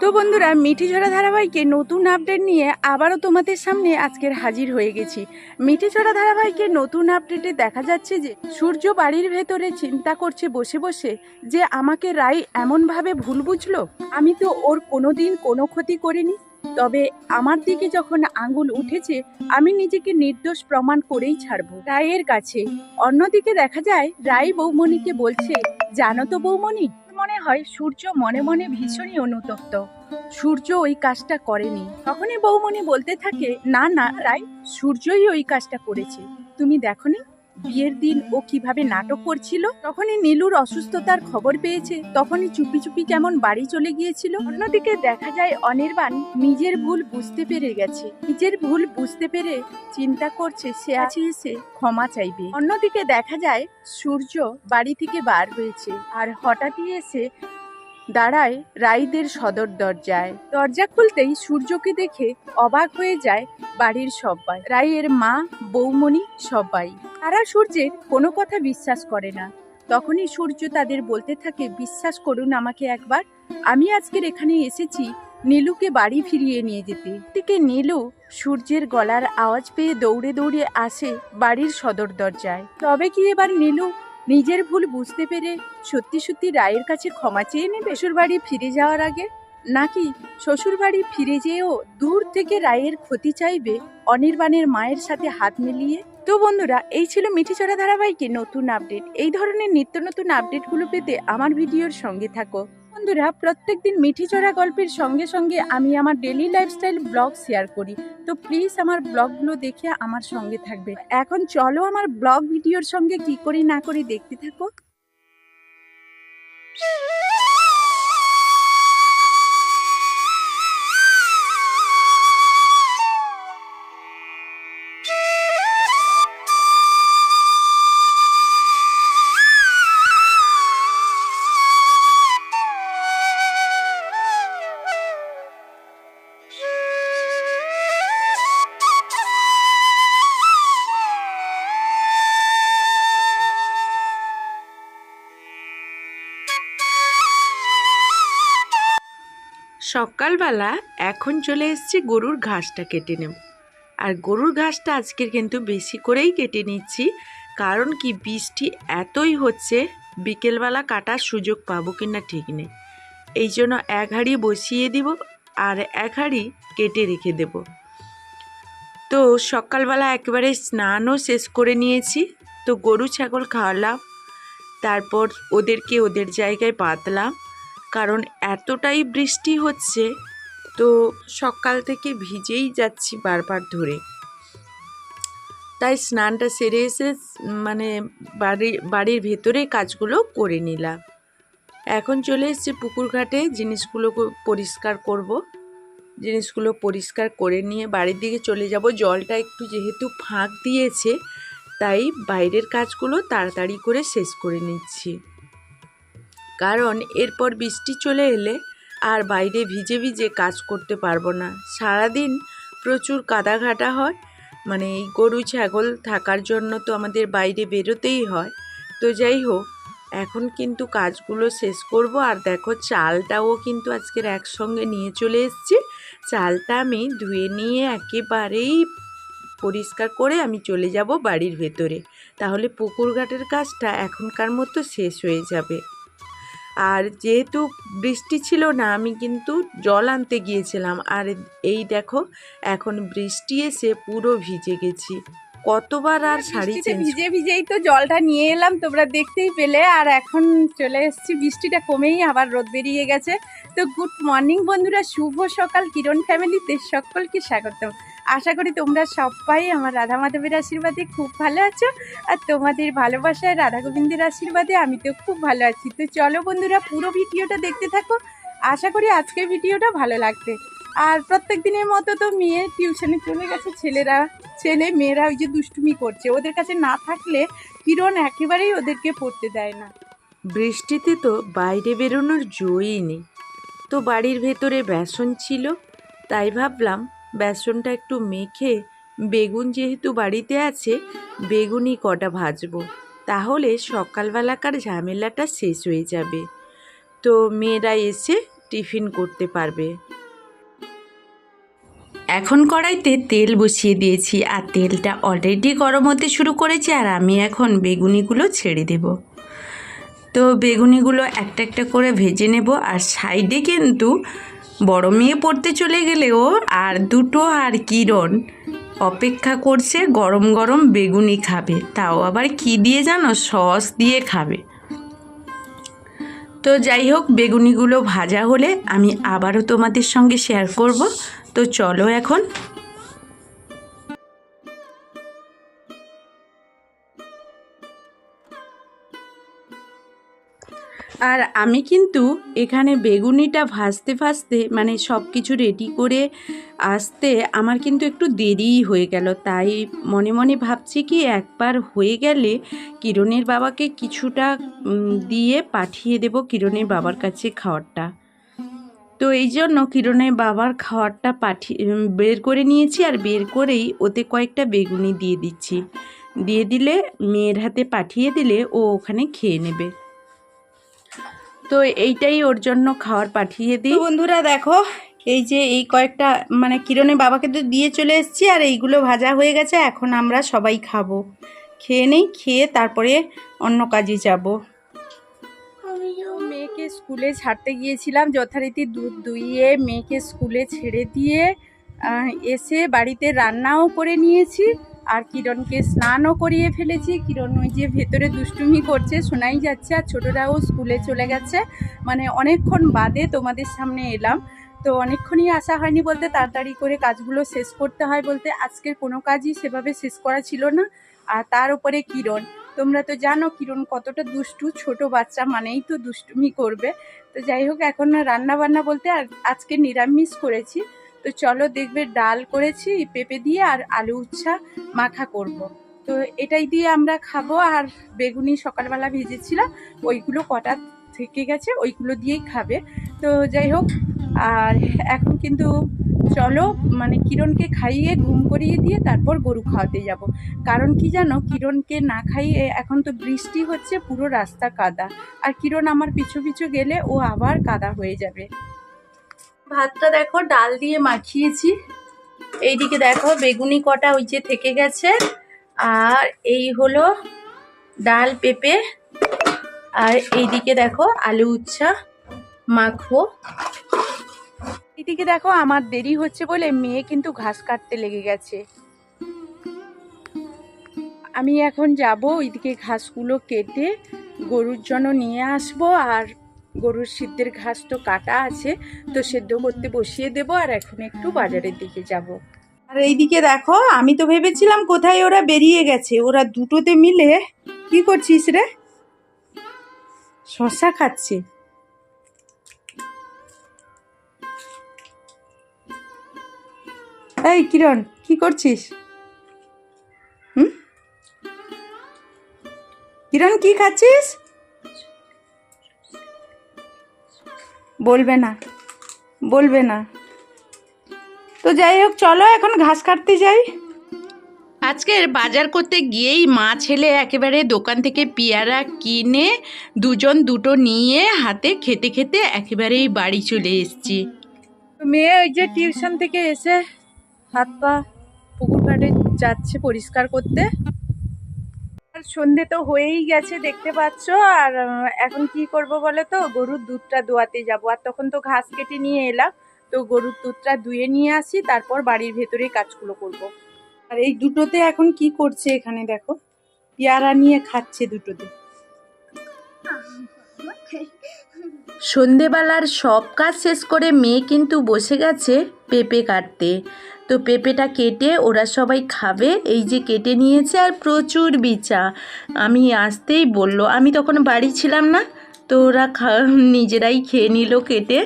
তো বন্ধুরা মিঠি ঝরা ধারাবাহিকে নতুন আপডেট নিয়ে আবারও তোমাদের সামনে আজকের হাজির হয়ে গেছি। মিঠি ঝরা ধারাবাহিকে নতুন আপডেটে দেখা যাচ্ছে যে, সূর্য বাড়ির ভেতরে চিন্তা করছে বসে বসে যে, আমাকে রায় এমনভাবে ভুল বুঝলো? আমি তো ওর কোনোদিন কোনো ক্ষতি করিনি। তবে আমার দিকে যখন আঙ্গুল উঠেছে, আমি নিজেকে নির্দোষ প্রমাণ করেই ছাড়বো রায়ের কাছে। অন্যদিকে দেখা যায়, রায় বৌমণিকে বলছে, জানো তো বৌমণি মনে হয় সূর্য মনে মনে ভীষণই অনুতপ্ত। সূর্য ওই কাজটা করেনি। তখনই বৌমণি বলতে থাকে, না না, রায়, সূর্যই ওই কাজটা করেছে। তুমি দেখো দেখনি? বিয়ের দিন ও কীভাবে নাটক করছিল? তখনই নীলুর অসুস্থতার খবর পেয়েছে। তখনই চুপি চুপি কেমন বাড়ি চলে গিয়েছিল? অন্যদিকে দেখা যায় অনির্বাণ নিজের ভুল বুঝতে পেরে গেছে। নিজের ভুল বুঝতে পেরে চিন্তা করছে, সে আছে এসে ক্ষমা চাইবে। অন্যদিকে দেখা যায় সূর্য বাড়ি থেকে বার হয়েছে আর হঠাৎই এসে দাঁড়ায় রাইদের সদর দরজায়। দরজা খুলতেই সূর্যকে দেখে অবাক হয়ে যায় বাড়ির সবাই। রাইয়ের মা, বৌমণি সবাই। তারা সূর্যের কোনো কথা বিশ্বাস করে না। তখনই সূর্য তাদের বলতে থাকে, বিশ্বাস করুন আমাকে একবার। আমি আজকের এখানে এসেছি নীলুকে বাড়ি ফিরিয়ে নিয়ে যেতে। থেকে নীলু সূর্যের গলার আওয়াজ পেয়ে দৌড়ে দৌড়ে আসে বাড়ির সদর দরজায়। তবে কি এবার নীলু নিজের ভুল বুঝতে পেরে সত্যি সত্যি রায়ের কাছে ক্ষমা চেয়ে নেবে শ্বশুর বাড়ি ফিরে যাওয়ার আগে? নাকি শ্বশুর বাড়ি ফিরে যেয়েও দূর থেকে রায়ের ক্ষতি চাইবে অনির্বাণের মায়ের সাথে হাত মিলিয়ে? তো বন্ধুরা, এই ছিল মিঠি চড়া ধারাবাহিকে নতুন আপডেট। এই ধরনের নিত্য নতুন আপডেটগুলো পেতে আমার ভিডিওর সঙ্গে থাকো। বন্ধুরা, প্রত্যেকদিন মিঠি চড়া গল্পের সঙ্গে সঙ্গে আমি আমার ডেলি লাইফস্টাইল ব্লগ শেয়ার করি। তো প্লিজ আমার ব্লগগুলো দেখে আমার সঙ্গে থাকবে। এখন চলো আমার ব্লগ ভিডিওর সঙ্গে কি করি না করি দেখতে থাকো। সকালবেলা এখন চলে এসেছি গরুর ঘাসটা কেটে নেব। আর গরুর ঘাসটা আজকের কিন্তু বেশি করেই কেটে নিচ্ছি, কারণ কি বৃষ্টি এতই হচ্ছে, বিকেলবেলা কাটার সুযোগ পাবো কিনা ঠিক নেই। এই জন্য এক হাঁড়ি বসিয়ে দিব আর এক হাঁড়ি কেটে রেখে দেব। তো সকালবেলা একেবারে স্নানও শেষ করে নিয়েছি, তো গরু, ছাগল খাওয়ালাম, তারপর ওদেরকে ওদের জায়গায় বাঁধলাম কারণ এতটাই বৃষ্টি হচ্ছে, তো সকাল থেকে ভিজেই যাচ্ছি বারবার ধরে। তাই স্নানটা সেরে এসে মানে বাড়ি, বাড়ির ভেতরে কাজগুলো করে নিলাম। এখন চলে এসেছি পুকুর ঘাটে, জিনিসগুলো পরিষ্কার করব। জিনিসগুলো পরিষ্কার করে নিয়ে বাড়ির দিকে চলে যাব। জলটা একটু যেহেতু ফাঁক দিয়েছে, তাই বাইরের কাজগুলো তাড়াতাড়ি করে শেষ করে নিচ্ছি। কারণ এরপর বৃষ্টি চলে এলে আর বাইরে ভিজে ভিজে কাজ করতে পারব না। সারাদিন প্রচুর কাদা ঘাটা হয় মানে এই গরু, ছাগল থাকার জন্য তো আমাদের বাইরে বেরোতেই হয়। তো যাই হোক, এখন কিন্তু কাজগুলো শেষ করব আর দেখো চালটাও কিন্তু আজকের একসঙ্গে নিয়ে চলে এসেছি। চালটা আমি ধুয়ে নিয়ে একেবারেই পরিষ্কার করে আমি চলে যাব বাড়ির ভেতরে। তাহলে পুকুর ঘাটের কাজটা এখনকার মতো শেষ হয়ে যাবে। আর যেহেতু বৃষ্টি ছিল না, আমি কিন্তু জল আনতে গিয়েছিলাম। আর এই দেখো, এখন বৃষ্টি এসে পুরো ভিজে গেছি। কতবার আর শাড়ি ভিজে ভিজেই তো জলটা নিয়ে এলাম তোমরা দেখতেই পেলে। আর এখন চলে এসেছি বৃষ্টিটা কমেই আবার রোদ বেরিয়ে গেছে। তো গুড মর্নিং বন্ধুরা শুভ সকাল। কিরণ ফ্যামিলিতে সকলকে স্বাগতম। আশা করি তোমরা সবাই আমার রাধা মাধবের আশীর্বাদে খুব ভালো আছো। আর তোমাদের ভালোবাসায় রাধা গোবিন্দের আশীর্বাদে আমি তো খুব ভালো আছি। তো চলো বন্ধুরা পুরো ভিডিওটা দেখতে থাকো। আশা করি আজকের ভিডিওটা ভালো লাগবে। আর প্রত্যেক দিনের মতো তো মেয়ে টিউশনে চলে গেছে, ছেলেরা, ছেলে মেয়েরা ওই যে দুষ্টুমি করছে। ওদের কাছে না থাকলে কিরণ একেবারেই ওদেরকে পড়তে দেয় না। বৃষ্টিতে তো বাইরে বেরোনোর জয়ই নেই। তো বাড়ির ভেতরে বেসন ছিল, তাই ভাবলাম বেসনটা একটু মেখে, বেগুন যেহেতু বাড়িতে আছে, বেগুনই কটা ভাজবো। তাহলে সকালবেলাকার ঝামেলাটা শেষ হয়ে যাবে। তো মেয়েরা এসে টিফিন করতে পারবে। এখন কড়াইতে তেল বসিয়ে দিয়েছি আর তেলটা অলরেডি গরম হতে শুরু করেছে আর আমি এখন বেগুনিগুলো ছেড়ে দেব। তো বেগুনিগুলো একটা একটা করে ভেজে নেব আর সাইডে কিন্তু বড় মেয়ে পড়তে চলে গেলেও আর দুটো আর কিরণ অপেক্ষা করছে গরম গরম বেগুনি খাবে। তাও আবার কি দিয়ে জানো? সস দিয়ে খাবে। তো যাই হোক, বেগুনিগুলো ভাজা হলে আমি আবারও তোমাদের সঙ্গে শেয়ার করব। তো চলো এখন। আর আমি কিন্তু এখানে বেগুনিটা ভাজতে ভাজতে মানে সব কিছু রেডি করে আসতে আমার কিন্তু একটু দেরিই হয়ে গেল। তাই মনে মনে ভাবছি কি একবার হয়ে গেলে কিরণের বাবাকে কিছুটা দিয়ে পাঠিয়ে দেব কিরণের বাবার কাছে খাওয়ারটা। তো এই জন্য কিরণের বাবার খাওয়ারটা পাঠিয়ে বের করে নিয়েছি আর বের করেই ওতে কয়েকটা বেগুনি দিয়ে দিচ্ছি। দিয়ে দিলে, মেয়ের হাতে পাঠিয়ে দিলে ও ওখানে খেয়ে নেবে। তো এইটাই ওর জন্য খাবার পাঠিয়ে দিই। বন্ধুরা দেখো, এই যে এই কয়েকটা মানে কিরণের বাবাকে তো দিয়ে চলে এসেছি আর এইগুলো ভাজা হয়ে গেছে, এখন আমরা সবাই খাব। খেয়ে নেই, খেয়ে তারপরে অন্য কাজে যাব। মেয়েকে স্কুলে ছাড়তে গিয়েছিলাম। যথারীতি দুধ দুইয়ে মেয়েকে স্কুলে ছেড়ে দিয়ে এসে বাড়িতে রান্নাও করে নিয়েছি। আর কিরণকে স্নানও করিয়ে ফেলেছি। কিরণ ওই যে ভেতরে দুষ্টুমি করছে, শোনাই যাচ্ছে। আর ছোটরাও স্কুলে চলে গেছে। মানে অনেকক্ষণ বাদে তোমাদের সামনে এলাম। তো অনেকক্ষণই আসা হয়নি বলতে তাড়াতাড়ি করে কাজগুলো শেষ করতে হয় বলতে আজকের কোনো কাজই সেভাবে শেষ করা ছিল না। আর তার উপরে কিরণ। তোমরা তো জানো কিরণ, কতটা দুষ্টু, ছোট বাচ্চা মানেই তো দুষ্টুমি করবে। তো যাই হোক, এখন রান্না বান্না বলতে আর আজকে নিরামিষ করেছি। তো চলো দেখবে ডাল করেছি, পেঁপে দিয়ে আর আলু উচ্ছা মাখা করব। তো এটাই দিয়ে আমরা খাব। আর বেগুনি সকালবেলা ভেজেছিলাম, ওইগুলো কটা থেকে গেছে, ওইগুলো দিয়েই খাবে। তো যাই হোক, আর এখন কিন্তু চলো মানে কিরণকে খাইয়ে, ঘুম করিয়ে দিয়ে তারপর গরু খাওয়াতে যাব। কারণ কি জানো, কিরণকে না খাইয়ে এখন তো বৃষ্টি হচ্ছে, পুরো রাস্তা কাদা। আর কিরণ আমার পিছু পিছু গেলে ও আবার কাদা হয়ে যাবে। ভাতটা দেখো, ডাল দিয়ে মাখিয়েছি। এইদিকে দেখো, বেগুনি কটা ওই যে থেকে গেছে। আর এই হলো ডাল পেঁপে। আর এইদিকে দেখো, আলু উচ্ছা মাখবো এইদিকে দেখো আমার দেরি হচ্ছে বলে মেয়ে কিন্তু ঘাস কাটতে লেগে গেছে। আমি এখন যাব ওইদিকে ঘাসগুলো কেটে গরুর জন্য নিয়ে আসব আর গরুর সিদ্ধের ঘাস তো কাটা আছে তো সেদ্ধ করতে বসিয়ে দেব আর এখন একটু বাজারের দিকে যাব। আর এইদিকে দেখো আমি তো ভেবেছিলাম কোথায় ওরা বেরিয়ে গেছে ওরা দুটোতে মিলে কি করছিস রে? শশা খাচ্ছে। এই কিরণ কি করছিস? হুম? কিরণ কি খাচ্ছিস? বলবে না বলবে না। তো যাই হোক চলো এখন ঘাস কাটতে যাই। আজকের বাজার করতে গিয়েই মা ছেলে একেবারে দোকান থেকে পেয়ারা কিনে দুজন দুটো নিয়ে হাতে খেতে খেতে একেবারেই বাড়ি চলে এসেছি। মেয়ে ওই যে টিউশন থেকে এসে হাত পা পুকুর ঘাটে যাচ্ছে পরিষ্কার করতে। আর সন্ধে তো হয়েই গেছে, দেখতে পাচ্ছ। আর এখন কি করব বলে তো? গরুর দুধটা দোয়াতে যাব। আর তখন তো ঘাস কেটে নিয়ে এলাম। তো গরুর দুধটা ধুয়ে নিয়ে আসি, তারপর বাড়ির ভেতরে কাজগুলো করব। আর এই দুটোতে এখন কি করছে এখানে দেখো? পেয়ারা নিয়ে খাচ্ছে দুটোতে। সন্ধেবেলার সব কাজ শেষ করে মেয়ে কিন্তু বসে গেছে। পেঁপে কাটতে। তো পেঁপেটা কেটে ওরা সবাই খাবে। এই যে কেটে নিয়েছে আর প্রচুর বিচা। আমি আসতেই বলল আমি তখন বাড়ি ছিলাম না। তো ওরা খা নিজেরাই খেয়ে নিল কেটে।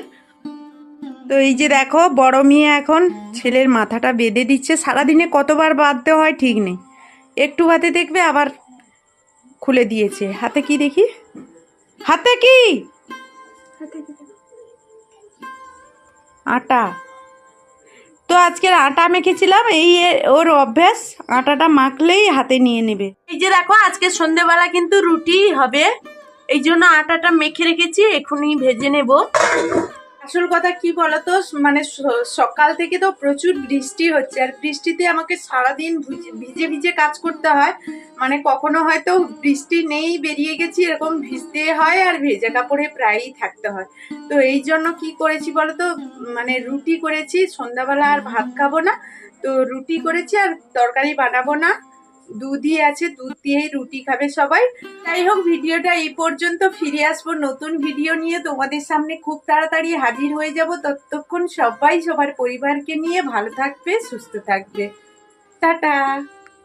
তো এই যে দেখো বড় মেয়ে এখন ছেলের মাথাটা বেঁধে দিচ্ছে। সারাদিনে কতবার বাঁধতে হয় ঠিক নেই। একটু হাতে দেখবে আবার খুলে দিয়েছে। হাতে কি দেখি? হাতে কি? আটা। তো আজকের আটা মেখেছিলাম, এই ওর অভ্যাস, আটাটা মাখলেই হাতে নিয়ে নেবে। এই যে দেখো, আজকে সন্ধেবেলা কিন্তু রুটি হবে। এই জন্য আটাটা মেখে রেখেছি এখনই ভেজে নেব। আসল কথা কি বলতো? মানে সকাল থেকে তো প্রচুর বৃষ্টি হচ্ছে। আর বৃষ্টিতে আমাকে সারাদিন ভিজে ভিজে কাজ করতে হয়। মানে কখনো হয়তো বৃষ্টি নেই, বেরিয়ে গেছি, এরকম ভিজতে হয় আর ভেজা কাপড়ে প্রায়ই থাকতে হয়। তো এই জন্য কি করেছি বলতো? মানে রুটি করেছি, সন্ধ্যাবেলা আর ভাত খাব না। তো রুটি করেছি আর তরকারি বানাবো না। দুধই আছে, দুধ দিয়েই রুটি খাবে সবাই। যাই হোক, ভিডিওটা এই পর্যন্ত। ফিরে আসব নতুন ভিডিও নিয়ে। তোমাদের সামনে খুব তাড়াতাড়ি হাজির হয়ে যাব। ততক্ষণ সবাই, সবার পরিবারকে নিয়ে ভালো থাকবে, সুস্থ থাকবে। টাটা!